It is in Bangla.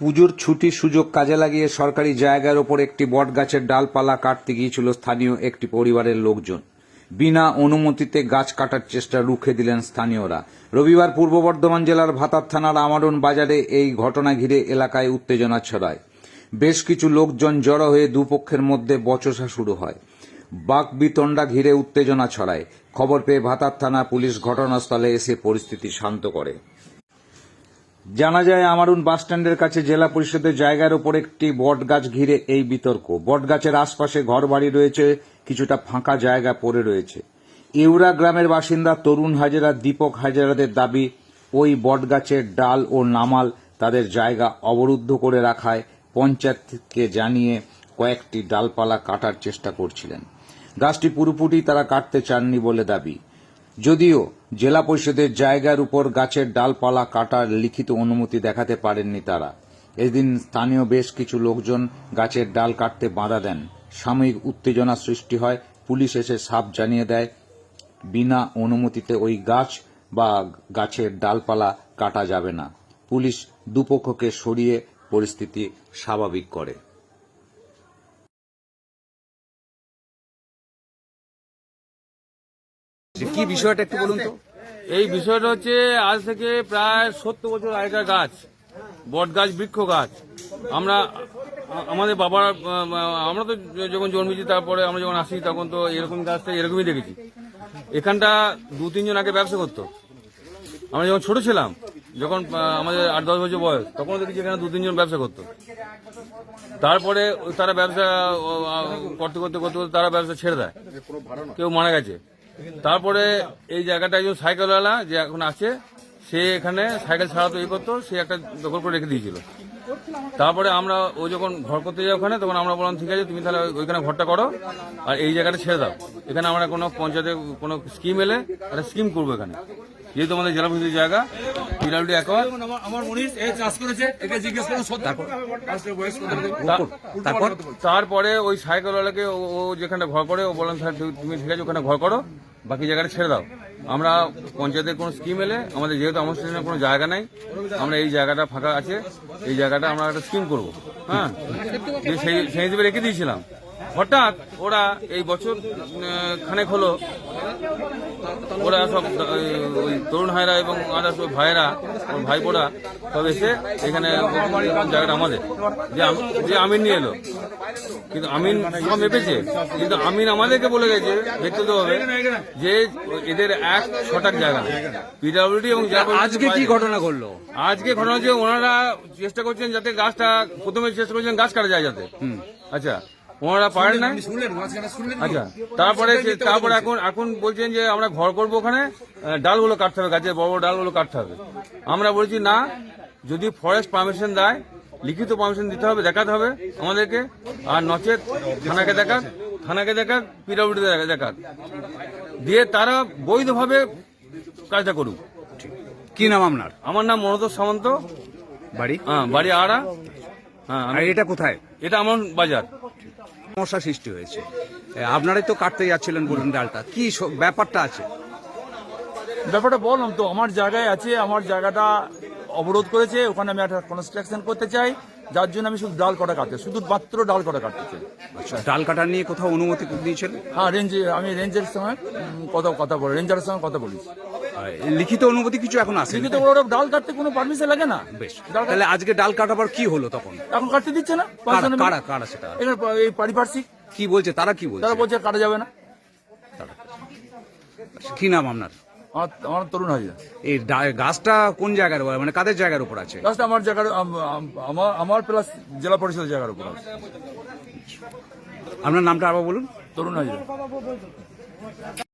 পুজোর ছুটি সুযোগ কাজে লাগিয়ে সরকারি জায়গার ওপর একটি বটগাছের ডালপালা কাটতে গিয়েছিল স্থানীয় একটি পরিবারের লোকজন। বিনা অনুমতিতে গাছ কাটার চেষ্টা রুখে দিলেন স্থানীয়রা। রবিবার পূর্ব বর্ধমান জেলার ভাতার থানার আমারণ বাজারে এই ঘটনা ঘিরে এলাকায় উত্তেজনা ছড়ায়। বেশ কিছু লোকজন জড়ো হয়ে দুপক্ষের মধ্যে বচসা শুরু হয়। বাক বিতণ্ডা ঘিরে উত্তেজনা ছড়ায়। খবর পেয়ে ভাতার থানা পুলিশ ঘটনাস্থলে এসে পরিস্থিতি শান্ত করে। জানা যায়, আমারুন বাসস্ট্যান্ডের কাছে জেলা পরিষদের জায়গার ওপর একটি বটগাছ ঘিরে এই বিতর্ক। বটগাছের আশপাশে ঘরবাড়ি রয়েছে, কিছুটা ফাঁকা জায়গা পড়ে রয়েছে। ইউরা গ্রামের বাসিন্দা তরুণ হাজেরা, দীপক হাজেরাদের দাবি, ওই বটগাছের ডাল ও নামাল তাদের জায়গা অবরুদ্ধ করে রাখায় পঞ্চায়েতকে জানিয়ে কয়েকটি ডালপালা কাটার চেষ্টা করছিলেন। গাছটি পুরোপুরি তারা কাটতে চাননি বলে দাবি। যদিও জেলা পরিষদের জায়গার উপর গাছের ডালপালা কাটার লিখিত অনুমতি দেখাতে পারেননি তারা। এদিন স্থানীয় বেশ কিছু লোকজন গাছের ডাল কাটতে বাধা দেন। সাময়িক উত্তেজনা সৃষ্টি হয়। পুলিশ এসে সাপ জানিয়ে দেয়, বিনা অনুমতিতে ওই গাছ বা গাছের ডালপালা কাটা যাবে না। পুলিশ দুপক্ষকে সরিয়ে পরিস্থিতি স্বাভাবিক করে। কি বিষয়টা একটু বলুন তো? এই বিষয়টা হচ্ছে, আজ থেকে প্রায় সত্তর বছর আগেকার গাছ, বট গাছ, বৃক্ষ গাছ। আমরা, আমাদের বাবার, আমরা তো যখন জন্মেছি, তারপরে আমরা যখন আসি, তখন তো এরকম গাছটা এরকমই দেখেছি। এখানটা দু, তিনজন আগে ব্যবসা করতো। আমরা যখন ছোট ছিলাম, যখন আমাদের আট, দশ বছর বয়স তখন দেখেছি এখানে দু, তিনজন ব্যবসা করতো। তারপরে তারা ব্যবসা করতে করতে করতে করতে তারা ব্যবসা ছেড়ে দেয়। কেউ মারা গেছে। তারপরে এই জায়গাটা একজন সাইকেলওয়ালা যে এখন আছে, সে এখানে সাইকেল ছাড়া তৈরি করতো, সে একটা দখল করে রেখে দিয়েছিল। তারপরে আমরা ও যখন ঘর করতে যাই ওখানে, তখন আমরা বললাম, ঠিক আছে, তুমি তাহলে ওইখানে ঘরটা করো আর এই জায়গাটা ছেড়ে দাও। এখানে আমরা কোনো পঞ্চায়েতে কোনো স্কিম এলে একটা স্কিম করব এখানে। যেহেতু আমাদের জেলা পরিষদের জায়গা পিডাব্লিউডি আমার- মনীষ চাষ করেছে একে জিজ্ঞেস করুন? তারপর? তারপরে? ওই সাইকেলওয়ালাকে ও ও যেখানে ঘর করে ও বললাম স্যার তুমি- ঠিক আছে ওখানে ঘর করো বাকি জায়গাটা ছেড়ে দাও। আমরা পঞ্চায়েতের কোনো স্কিম এলে আমাদের যেহেতু আমার স্টেশনে কোনো জায়গা নাই আমরা এই জায়গাটা ফাঁকা আছে এই জায়গাটা আমরা একটা স্কিম করব। হ্যাঁ? দিয়ে সেই সেই হিসেবে রেখে দিয়েছিলাম। হঠাৎ ওরা এই বছর খানেক হলো। ওরা সব ওই তরুণ ভাইরা এবং আদার্স ভাইরা ওর ভাইপোরা সব এসে এখানে জায়গাটা আমাদের। যে যে আমিন নিয়ে এলো। কিন্তু আমিন সব মেপেছে। কিন্তু আমিন আমাদেরকে বলে গেছে ব্যক্তিগতভাবে যে এদের এক ছটাক জায়গা। পিডাব্লিউডি এবং আজকে কি ঘটনা ঘটলো? আজকে ঘটনা হচ্ছে ওনারা চেষ্টা করছেন যাতে গাছটা প্রথমে চেষ্টা করছেন গাছ কাটা যায় যাতে। আচ্ছা ওনারা পারেন না? আচ্ছা তারপরে তারপরে এখন এখন বলছেন যে আমরা ঘর করব ওখানে ডালগুলো কাটতে হবে গাছের বড় বড় ডালগুলো কাটতে হবে। আমরা বলছি না যদি ফরেস্ট পারমিশন দেয় লিখিত পারমিশন দিতে হবে দেখাতে হবে আমাদেরকে। আর নচেত থানাকে দেখাক থানাকে দেখাক পিডাব্লিউডি দেখাক। দিয়ে তারা বৈধভাবে কাজটা করুক। কি নাম আপনার? আমার নাম মনোজ সামন্ত। বাড়ি? হ্যাঁ বাড়ি আড়া। আর আমি- এটা কোথায়? এটা আমার বাজার। সমস্যা সৃষ্টি হয়েছে। আপনারাই তো কাটতে যাচ্ছিলেন বলুন ডালটা। কি ব্যাপারটা আছে? ব্যাপারটা বললাম তো আমার জায়গায় আছে আমার জায়গাটা অবরোধ করেছে ওখানে আমি একটা কনস্ট্রাকশন করতে চাই যার জন্য আমি শুধু ডাল কটা কাটতে শুধু মাত্র ডাল কটা কাটতে চাই। আচ্ছা ডাল কাটা নিয়ে কোথাও অনুমতি দিয়েছেন? হ্যাঁ রেঞ্জে আমি রেঞ্জের সঙ্গে কথা কথা বলি রেঞ্জারের সঙ্গে কথা বলেছি আর লিখিত অনুমতি কিছু এখন আসেনি। লিখিত ওরা ডাল কাটতে কোনো পারমিশন লাগে না? বেশ তাহলে আজকে ডাল কাটাবার কি হলো তখন? এখন কাটতে দিচ্ছে না? কারা কারা সেটা? এই পারিপার্শ্বিক। কি বলছে তারা কি বলছে? তারা বলছে কাটা যাবে না। কি নাম আপনার? আমার তরুণ হাজিরা। এই গাছটা কোন জায়গার উপর মানে কাদের জায়গার উপর আছে? লাস্ট আমার জায়গার আম- আম- আমার আমার প্লাস জেলা পরিষদের জায়গার উপর আছে। আপনার নামটা আবার বলুন। তরুণ হাজিরা।